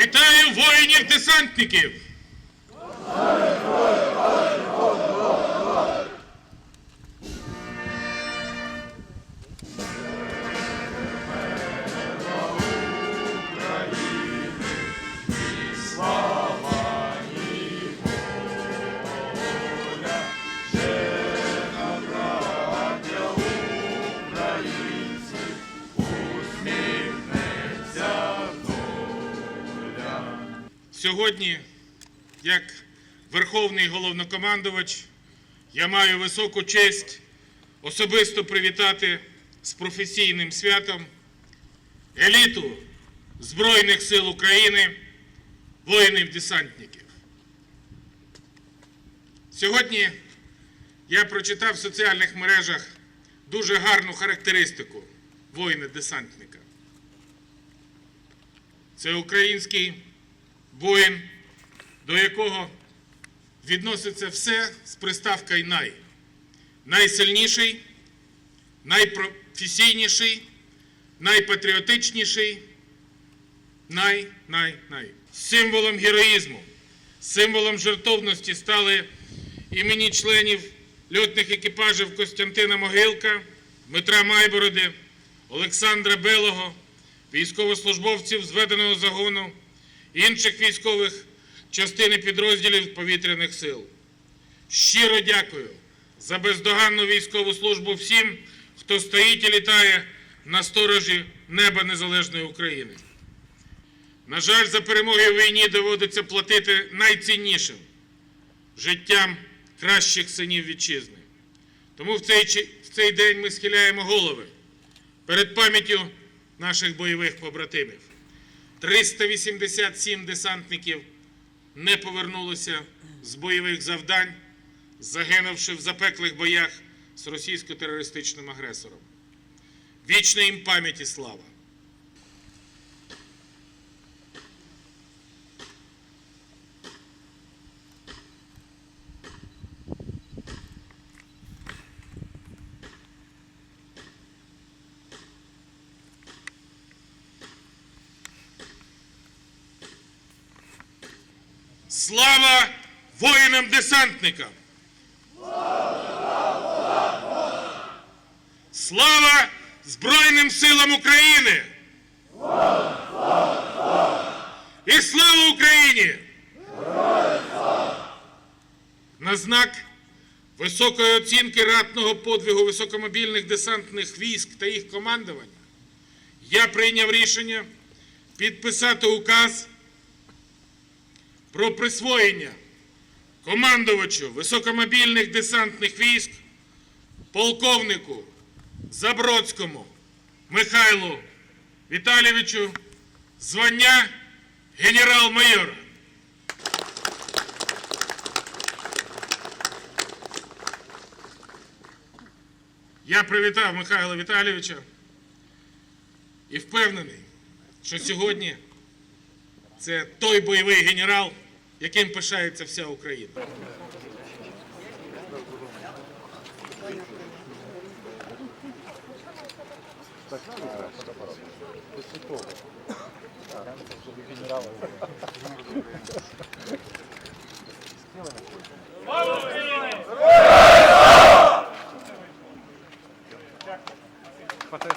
Вітаю воїнів-десантників! Сьогодні, як Верховний головнокомандувач, я маю високу честь особисто привітати з професійним святом еліту Збройних сил України, воїнів-десантників. Сьогодні я прочитав в соціальних мережах дуже гарну характеристику воїна-десантника. Це український воїн, до якого відноситься все з приставкою най. Найсильніший, найпрофесійніший, найпатріотичніший, най, най, най. Символом героїзму, символом жертовності стали імені членів льотних екіпажів Костянтина Могилка, Дмитра Майбороди, Олександра Белого, військовослужбовців зведеного загону, інших військових частин підрозділів повітряних сил. Щиро дякую за бездоганну військову службу всім, хто стоїть і літає на сторожі неба незалежної України. На жаль, за перемоги в війні доводиться платити найціннішим життям кращих синів вітчизни. Тому в цей, в цей день ми схиляємо голови перед пам'яттю наших бойових побратимів. 387 десантників не повернулося з бойових завдань, загинувши в запеклих боях з російсько-терористичним агресором. Вічна їм пам'ять і слава! Слава воїнам-десантникам! Слава Збройним силам України! І слава Україні! На знак високої оцінки ратного подвигу високомобільних десантних військ та їх командування я прийняв рішення підписати указ про присвоєння командувачу високомобільних десантних військ полковнику Забродському Михайлу Віталійовичу звання генерал-майора. Я привітав Михайла Віталійовича і впевнений, що сьогодні це той бойовий генерал, яким пишається вся Україна. Хватает